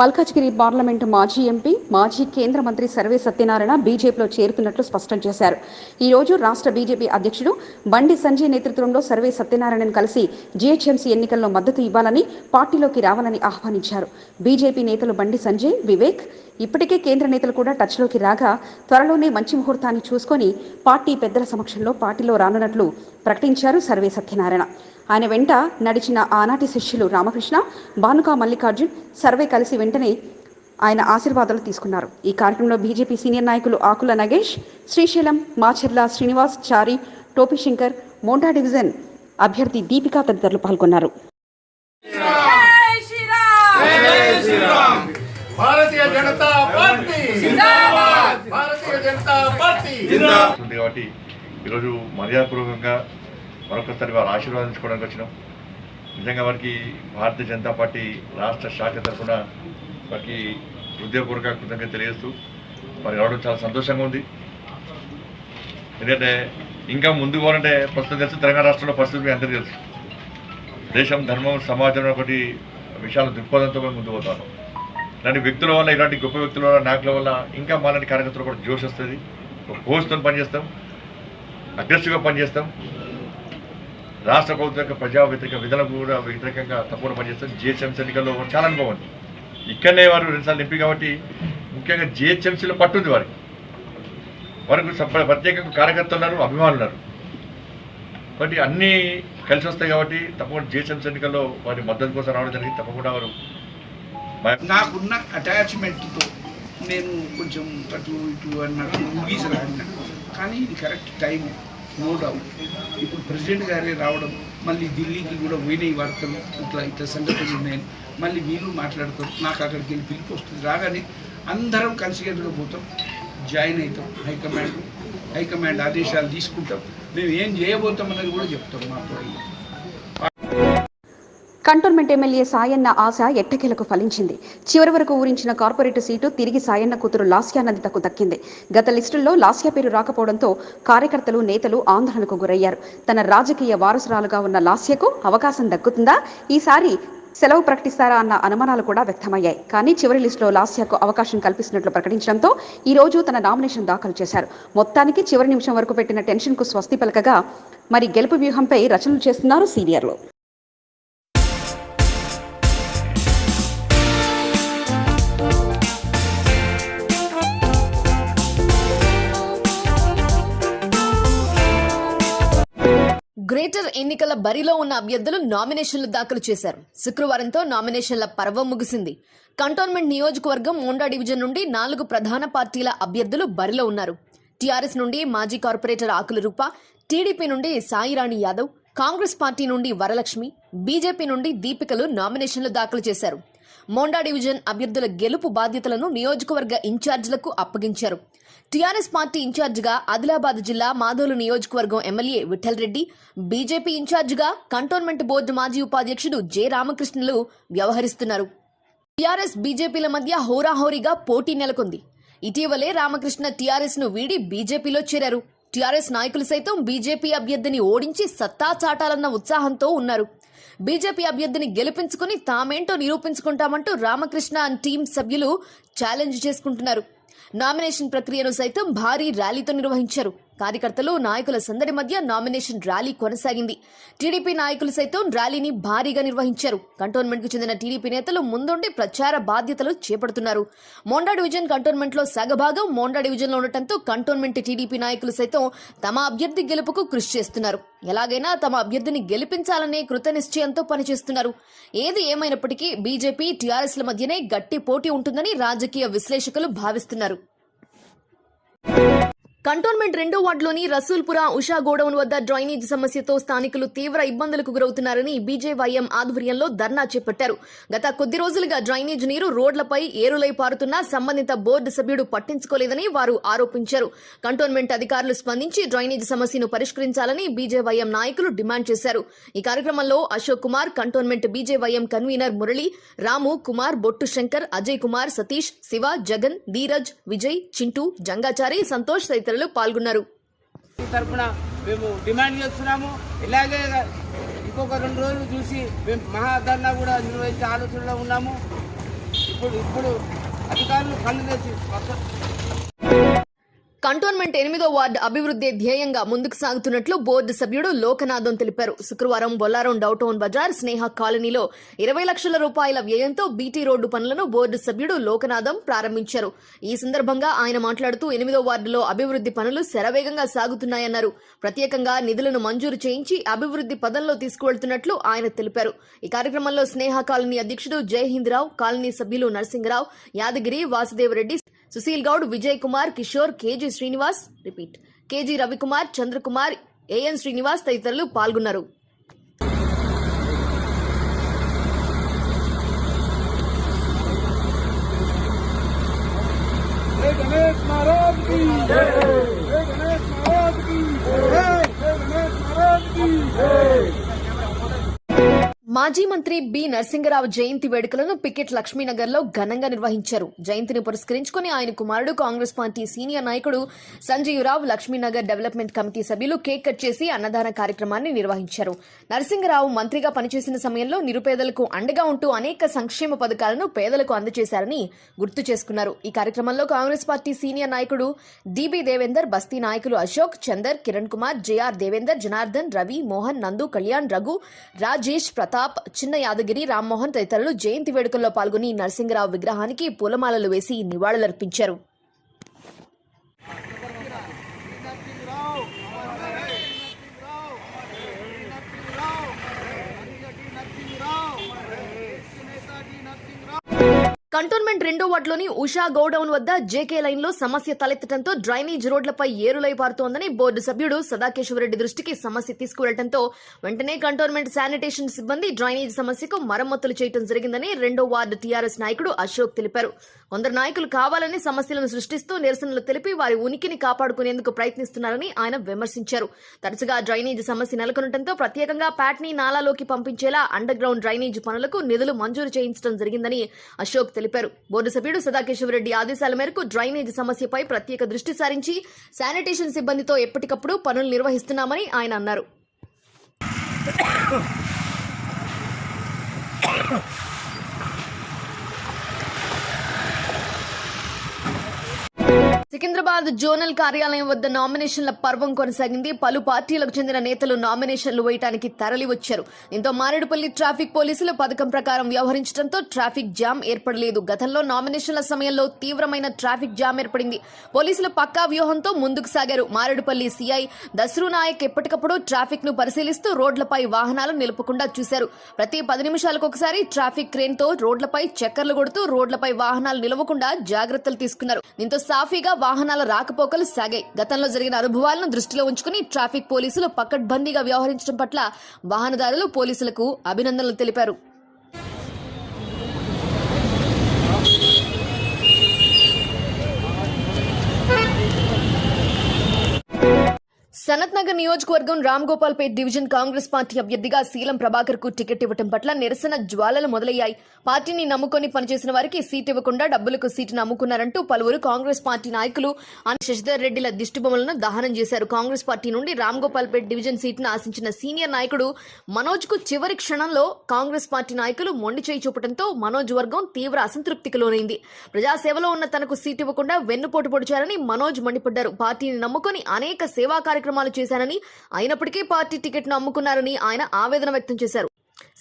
Malkajgiri parliament మాజీ MP మాజీ కేంద్ర మంత్రి సర్వే సత్యనారాయణ బీజేపీలో చేరుతున్నట్లు స్పష్టం చేశారు. ఈ రోజు రాష్ట్ర బీజేపీ అధ్యక్షుడు బండి సంజయ్ నేతృత్వంలో సర్వే సత్యనారాయణను కలిసి జీహెచ్ఎంసీ ఎన్నికల్లో మద్దతు ఇవ్వాలని పార్టీలోకి రావాలని ఆహ్వానించారు. బీజేపీ నేతలు బండి సంజయ్ వివేక్ ఇప్పటికే కేంద్ర నేతలు కూడా టచ్లోకి రాగా త్వరలోనే మంచి ముహూర్తాన్ని చూసుకొని పార్టీ పెద్దల సమక్షంలో పార్టీలో రానున్నట్లు ప్రకటించారు సర్వే సత్యనారాయణ. ఆయన వెంట నడిచిన ఆనాటి శిష్యులు రామకృష్ణ భానుకా మల్లికార్జున్ సర్వే కలిసి వెంటనే ఆయన ఆశీర్వాదాలు తీసుకున్నారు. ఈ కార్యక్రమంలో బీజేపీ సీనియర్ నాయకులు ఆకుల నగేష్ శ్రీశైలం మాచెర్ల శ్రీనివాస్ చారి టోపీ శంకర్ మోంటా డివిజన్ అభ్యర్థి దీపికా తదితరులు పాల్గొన్నారు. ఈరోజు మర్యాదపూర్వకంగా మరొకసారి వారు ఆశీర్వాదించుకోవడానికి వచ్చినాం. నిజంగా వారికి భారతీయ జనతా పార్టీ రాష్ట్ర శాఖ తరఫున వారికి హృదయపూర్వక కృతజ్ఞత తెలియజేస్తూ మరి రావడం చాలా సంతోషంగా ఉంది. ఎందుకంటే ఇంకా ముందుకు పోవాలంటే ప్రస్తుతం తెలుసు తెలంగాణ రాష్ట్రంలో పరిస్థితి మీ అందరికీ తెలుసు. దేశం ధర్మం సమాజం ఒకటి విషయాల దృక్పథంతో మేము ముందుకు పోతాను ఇలాంటి వ్యక్తుల వల్ల ఇలాంటి గొప్ప వ్యక్తుల వల్ల నాయకుల వల్ల ఇంకా మాలాంటి కార్యకర్తలు కూడా జోష్ వస్తుంది. ఒక పోస్ట్తో పనిచేస్తాం. అగ్రెసివ్గా పనిచేస్తాం. రాష్ట్ర ప్రభుత్వం యొక్క ప్రజా వ్యతిరేక విధులకు కూడా వ్యతిరేకంగా తప్పకుండా పనిచేస్తారు జిహెచ్ఎంసీ ఎన్నికల్లో చాలా అనుభవం ఇక్కడనే వారు రెండుసార్లు ఎంపీ కాబట్టి ముఖ్యంగా జిహెచ్ఎంసీలో పట్టుంది వారికి. వారికి ప్రత్యేక ప్రత్యేకంగా కార్యకర్తలు ఉన్నారు అభిమానులు ఉన్నారు. కాబట్టి అన్నీ కలిసి వస్తాయి కాబట్టి తప్పకుండా జిహెచ్ఎంసీ ఎన్నికల్లో వారి మద్దతు కోసం రావడం జరిగింది. తప్పకుండా వారు నాకున్న అటాచ్మెంట్తో నేను కొంచెం అటు ఇటు అన్నట్టు ముగిసలాడినా కానీ ఇది కరెక్ట్ టైం నో డౌట్ ఇప్పుడు ప్రెసిడెంట్ గారే రావడం మళ్ళీ ఢిల్లీకి కూడా పోయినాయి వార్తలు ఇట్లా ఇట్లా సంఘటనలు ఉన్నాయని మళ్ళీ వీళ్ళు మాట్లాడతాం నాకు అక్కడికి వెళ్ళి పిలుపు వస్తుంది. రాగానే అందరం కలిసికట్టుగా పోతాం జాయిన్ అవుతాం హైకమాండ్ హైకమాండ్ ఆదేశాలు తీసుకుంటాం. మేము ఏం చేయబోతాం అన్నది కూడా చెప్తాం మా పోయి కంటోన్మెంట్ ఎమ్మెల్యే సాయన్న ఆశ ఎట్టకేలకు ఫలించింది. చివరి వరకు ఊరించిన కార్పొరేట్ సీటు తిరిగి సాయన్న కూతురు లాస్యానందితకు దక్కింది. గత లిస్టుల్లో లాస్య పేరు రాకపోవడంతో కార్యకర్తలు నేతలు ఆందోళనకు గురయ్యారు. తన రాజకీయ వారసురాలుగా ఉన్న లాస్యకు అవకాశం దక్కుతుందా? ఈసారి సెలవు ప్రకటిస్తారా అన్న అనుమానాలు కూడా వ్యక్తమయ్యాయి. కానీ చివరి లిస్టులో లాస్యాకు అవకాశం కల్పిస్తున్నట్లు ప్రకటించడంతో ఈ రోజు తన నామినేషన్ దాఖలు చేశారు. మొత్తానికి చివరి నిమిషం వరకు పెట్టిన టెన్షన్కు స్వస్తి పలకగా మరి గెలుపు వ్యూహంపై రచనలు చేస్తున్నారు సీనియర్లు. ఎన్నికల బరిలో ఉన్న అభ్యర్థులు నామినేషన్లు దాఖలు చేశారు. శుక్రవారంతో నామినేషన్ల పర్వం ముగిసింది. కంటోన్మెంట్ నియోజకవర్గం మోండా డివిజన్ నుండి నాలుగు ప్రధాన పార్టీల అభ్యర్థులు బరిలో ఉన్నారు. టీఆర్ఎస్ నుండి మాజీ కార్పొరేటర్ ఆకుల రూప టీడీపీ నుండి సాయిరాణి యాదవ్ కాంగ్రెస్ పార్టీ నుండి వరలక్ష్మి బీజేపీ నుండి దీపికలు నామినేషన్లు దాఖలు చేశారు. మోండా డివిజన్ అభ్యర్థుల గెలుపు బాధ్యతలను నియోజకవర్గ ఇన్ఛార్జీలకు అప్పగించారు. టీఆర్ఎస్ పార్టీ ఇన్ఛార్జిగా ఆదిలాబాద్ జిల్లా మాదోలు నియోజకవర్గం ఎమ్మెల్యే విఠల్ రెడ్డి బీజేపీ ఇన్ఛార్జిగా కంటోన్మెంట్ బోర్డు మాజీ ఉపాధ్యక్షుడు జె రామకృష్ణులు వ్యవహరిస్తున్నారు. టీఆర్ఎస్ బీజేపీల మధ్య హోరాహోరీగా పోటీ నెలకొంది. ఇటీవలే రామకృష్ణ టీఆర్ఎస్ను వీడి బీజేపీలో చేరారు. టీఆర్ఎస్ నాయకులు సైతం బీజేపీ అభ్యర్థిని ఓడించి సత్తా చాటాలన్న ఉత్సాహంతో ఉన్నారు. బీజేపీ అభ్యర్థిని గెలిపించుకుని తామేంటో నిరూపించుకుంటామంటూ రామకృష్ణ అండ్ టీం సభ్యులు ఛాలెంజ్ చేసుకుంటున్నారు. నామినేషన్ ప్రక్రియను సైతం భారీ ర్యాలీతో నిర్వహించారు. కార్యకర్తలు నాయకుల సందడి మధ్య నామినేషన్ ర్యాలీ కొనసాగింది. టీడీపీ నాయకులు సైతం ర్యాలీని భారీగా నిర్వహించారు. కంటోన్మెంట్కు చెందిన టీడీపీ నేతలు ముందుండి ప్రచార బాధ్యతలు చేపడుతున్నారు. మోండా డివిజన్ కంటోన్మెంట్లో సగభాగం మోండా డివిజన్లో ఉండటంతో కంటోన్మెంట్ టీడీపీ నాయకులు సైతం తమ అభ్యర్థి గెలుపుకు కృషి చేస్తున్నారు. ఎలాగైనా తమ అభ్యర్థిని గెలిపించాలనే కృత నిశ్చయంతో పనిచేస్తున్నారు. ఏది ఏమైనప్పటికీ బీజేపీ టీఆర్ఎస్ల మధ్యనే గట్టి పోటీ ఉంటుందని రాజకీయ విశ్లేషకులు భావిస్తున్నారు. కంటోన్మెంట్ రెండో వార్డులోని రసూల్పుర ఉషా గోడౌన్ వద్ద డ్రైనేజ్ సమస్యతో స్థానికులు తీవ్ర ఇబ్బందులకు గురవుతున్నారని బీజేవైఎం ఆధ్వర్యంలో ధర్నా చేపట్టారు. గత కొద్ది రోజులుగా డ్రైనేజ్ నీరు రోడ్లపై ఏరులై పారుతున్నా సంబంధిత బోర్డు సభ్యుడు పట్టించుకోలేదని వారు ఆరోపించారు. కంటోన్మెంట్ అధికారులు స్పందించి డ్రైనేజ్ సమస్యను పరిష్కరించాలని బీజేవైఎం నాయకులు డిమాండ్ చేశారు. ఈ కార్యక్రమంలో Ashok Kumar cantonment BJYM convener Murali Ramu Kumar Bottu Shankar Ajay Kumar Satish Shiva Jagan Dheeraj Vijay Chintu Jangachari Santosh తదితరులు పాల్గొన్నారు. తరఫున మేము డిమాండ్ చేస్తున్నాము. ఇలాగే ఇంకొక రెండు రోజులు చూసి మేము మహాధర్నా కూడా నిర్వహించే ఆలోచనలో ఉన్నాము. ఇప్పుడు ఇప్పుడు అధికారులు కళ్ళు తెచ్చి కంటోన్మెంట్ ఎనిమిదో వార్డు అభివృద్ధి ధ్యేయంగా ముందుకు సాగుతున్నట్లు బోర్డు సభ్యుడు లోకనాథం తెలిపారు. శుక్రవారం బొల్లారం డౌటౌన్ బజార్ స్నేహ కాలనీలో ఇరవై లక్షల రూపాయల వ్యయంతో బీటీ రోడ్డు పనులను బోర్డు సభ్యుడు లోకనాథం ప్రారంభించారు. ఈ సందర్భంగా ఆయన మాట్లాడుతూ ఎనిమిదో వార్డులో అభివృద్ధి పనులు శరవేగంగా సాగుతున్నాయన్నారు. ప్రత్యేకంగా నిధులను మంజూరు చేయించి అభివృద్ధి పదంలో తీసుకువెళ్తున్నట్లు ఆయన తెలిపారు. ఈ కార్యక్రమంలో స్నేహ కాలనీ అధ్యక్షుడు జయహింద్రావు కాలనీ సభ్యులు Narasimharao Yadagiri Vasudevareddy Sushil Goud Vijay Kumar Kishore KG Srinivas repeat. KG Ravikumar Chandrakumar AN Srinivas తదితరులు పాల్గొన్నారు. మాజీ మంత్రి బి నరసింగరావు జయంతి వేడుకలను పికెట్ లక్ష్మీనగర్లో ఘనంగా నిర్వహించారు. జయంతిని పురస్కరించుకుని ఆయన కుమారుడు కాంగ్రెస్ పార్టీ సీనియర్ నాయకుడు సంజీవరావు లక్ష్మీనగర్ డెవలప్మెంట్ కమిటీ సభ్యులు కేక్ కట్ చేసి అన్నదాన కార్యక్రమాన్ని నిర్వహించారు. నరసింగరావు మంత్రిగా పనిచేసిన సమయంలో నిరుపేదలకు అండగా ఉంటూ అనేక సంక్షేమ పథకాలను పేదలకు అందజేశారని గుర్తు చేసుకున్నారు. ఈ కార్యక్రమంలో కాంగ్రెస్ పార్టీ సీనియర్ నాయకుడు డిబి దేవేందర్ బస్తీ నాయకులు అశోక్ చందర్ కిరణ్ కుమార్ జేఆర్ దేవేందర్ జనార్దన్ రవి మోహన్ నందు కళ్యాణ్ రఘు రాజేష్ ప్రతాప్ చిన్న యాదగిరి రామ్మోహన్ తదితరులు జయంతి వేడుకల్లో పాల్గొని నరసింగరావు విగ్రహానికి పూలమాలలు వేసి నివాళులర్పించారు. కంటోన్మెంట్ రెండో వార్డులోని ఉషా గోడౌన్ వద్ద జేకే లైన్లో సమస్య తలెత్తడంతో డ్రైనేజ్ రోడ్లపై ఏరులై పారుతోందని బోర్డు సభ్యుడు సదాకేశ్వరరెడ్డి దృష్టికి సమస్య తీసుకువెళ్ళడంతో వెంటనే కంటోన్మెంట్ శానిటేషన్ సిబ్బంది డ్రైనేజ్ సమస్యకు మరమ్మతులు చేయడం జరిగిందని రెండో వార్డు టీఆర్ఎస్ నాయకుడు అశోక్ తెలిపారు. కొందరు నాయకులు కావాలని సమస్యలను సృష్టిస్తూ నిరసనలు తెలిపి వారి ఉనికిని కాపాడుకునేందుకు ప్రయత్నిస్తున్నారని ఆయన విమర్శించారు. తరచుగా డ్రైనేజ్ సమస్య నెలకొనడంతో ప్రత్యేకంగా ప్యాట్ని నాలాలోకి పంపించేలా అండర్ గ్రౌండ్ డ్రైనేజ్ పనులకు నిధులు మంజూరు చేయించడం జరిగిందని అశోక్ తెలిపారు. బోర్డు సభ్యుడు సదాకేశవరెడ్డి ఆదేశాల మేరకు డ్రైనేజ్ సమస్యపై ప్రత్యేక దృష్టి సారించి శానిటేషన్ సిబ్బందితో ఎప్పటికప్పుడు పనులు నిర్వహిస్తున్నామని ఆయన అన్నారు. సికింద్రాబాద్ జోనల్ కార్యాలయం వద్ద నామినేషన్ల పర్వం కొనసాగింది. పలు పార్టీలకు చెందిన నేతలు నామినేషన్లు వేయడానికి తరలి వచ్చారు దీంతో మారేడుపల్లి ట్రాఫిక్ పోలీసులు పథకం ప్రకారం వ్యవహరించడంతో ట్రాఫిక్ జామ్ ఏర్పడలేదు. గతంలో నామినేషన్ల సమయంలో తీవ్రమైన ట్రాఫిక్ జామ్ ఏర్పడింది. పోలీసులు పక్కా వ్యూహంతో ముందుకు సాగారు. మారేడుపల్లి సీఐ దసరు నాయక్ ఎప్పటికప్పుడు ట్రాఫిక్ను పరిశీలిస్తూ రోడ్లపై వాహనాలు నిలుపకుండా చూశారు. ప్రతి పది నిమిషాలకు ఒకసారి ట్రాఫిక్ క్రేన్తో రోడ్లపై చక్కర్లు కొడుతూ రోడ్లపై వాహనాలు నిలవకుండా జాగ్రత్తలు తీసుకున్నారు. దీంతో సాఫీగా వాహనాల రాకపోకలు సాగాయి. గతంలో జరిగిన అనుభవాలను దృష్టిలో ఉంచుకుని ట్రాఫిక్ పోలీసులు పకడ్బందీగా వ్యవహరించడం పట్ల వాహనదారులు పోలీసులకు అభినందనలు తెలిపారు. సనత్ నగర్ నియోజకవర్గం Ram Gopalpet division Congress party అభ్యర్థిగా శీలం ప్రభాకర్కు టికెట్ ఇవ్వటం పట్ల నిరసన జ్వాలలు మొదలయ్యాయి. పార్టీని నమ్ముకొని పనిచేసిన వారికి సీట్ ఇవ్వకుండా డబ్బులకు సీటును అమ్ముకున్నారంటూ పలువురు కాంగ్రెస్ పార్టీ నాయకులు శశిధర్ రెడ్డిల దిష్టిబొమ్మలను దహనం చేశారు. కాంగ్రెస్ పార్టీ నుండి రామ్ గోపాల్పేట్ డివిజన్ సీటును ఆశించిన సీనియర్ నాయకుడు మనోజ్కు చివరి క్షణంలో కాంగ్రెస్ పార్టీ నాయకులు మొండి చేయి చూపడంతో మనోజ్ వర్గం తీవ్ర అసంతృప్తికి లోనైంది. ప్రజాసేవలో ఉన్న తనకు సీట్ ఇవ్వకుండా వెన్నుపోటు పొడిచారని మనోజ్ మండిపడ్డారు. పార్టీని నమ్ముకొని అనేక సేవా కార్యక్రమాలు చేశారని అయినప్పటికీ పార్టీ టికెట్ను అమ్ముకున్నారని ఆయన ఆవేదన వ్యక్తం చేశారు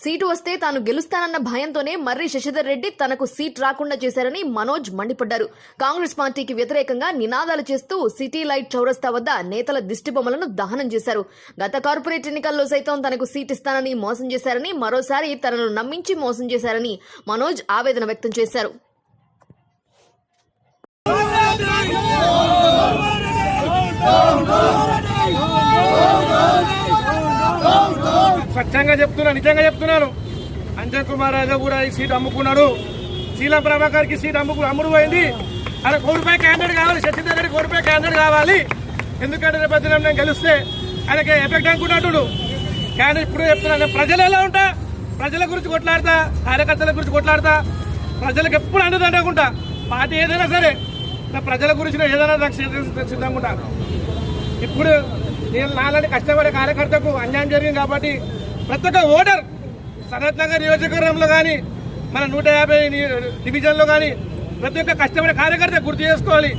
సీటు వస్తే తాను గెలుస్తానన్న భయంతోనే మర్రి శశిధర్ రెడ్డి తనకు సీట్ రాకుండా చేశారని మనోజ్ మండిపడ్డారు కాంగ్రెస్ పార్టీకి వ్యతిరేకంగా నినాదాలు చేస్తూ సిటీ లైట్ చౌరస్తా వద్ద నేతల దిష్టిబొమ్మలను దహనం చేశారు గత కార్పొరేట్ ఎన్నికల్లో సైతం తనకు సీట్ ఇస్తానని మోసం చేశారని మరోసారి తనను నమ్మించి మోసం చేశారని మనోజ్ ఆవేదన వ్యక్తం చేశారు ¡Vamos! స్వచ్ఛంగా చెప్తున్నా నిజంగా చెప్తున్నాను. అంజన్ కుమార్ రాజా కూడా ఈ సీట్ అమ్ముకున్నాడు. శీలం ప్రభాకర్కి సీట్ అమ్ముకు అమ్ముడు పోయింది అలా కోడిపై క్యాండిడేట్ కావాలి. సచిన్ రెడ్డి కోడిపై క్యాండిడేట్ కావాలి. ఎందుకంటే రేపు నేను గెలిస్తే ఆయనకి ఎఫెక్ట్ అనుకున్నట్టు క్యాండిడేట్ ఇప్పుడు చెప్తున్నాను ప్రజలు ఎలా ఉంటా? ప్రజల గురించి కొట్లాడతా కార్యకర్తల గురించి కొట్లాడతా? ప్రజలకు ఎప్పుడు అండదండకుంటా పార్టీ ఏదైనా సరే. నా ప్రజల గురించి ఏదైనా నాకు సిద్ధంగా ఉంటా. ఇప్పుడు నేను నాలాంటి కష్టపడే కార్యకర్తకు అన్యాయం జరిగింది కాబట్టి ప్రతి ఒక్క ఓటర్ సనత్ నగర్ నియోజకవర్గంలో కానీ మన నూట యాభై డివిజన్లో కానీ ప్రతి ఒక్క కష్టపడే కార్యకర్త గుర్తు చేసుకోవాలి.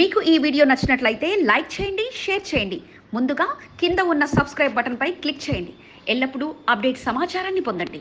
మీకు ఈ వీడియో నచ్చినట్లయితే లైక్ చేయండి షేర్ చేయండి. ముందుగా కింద ఉన్న సబ్స్క్రైబ్ బటన్పై క్లిక్ చేయండి. ఎల్లప్పుడూ అప్డేట్ సమాచారాన్ని పొందండి.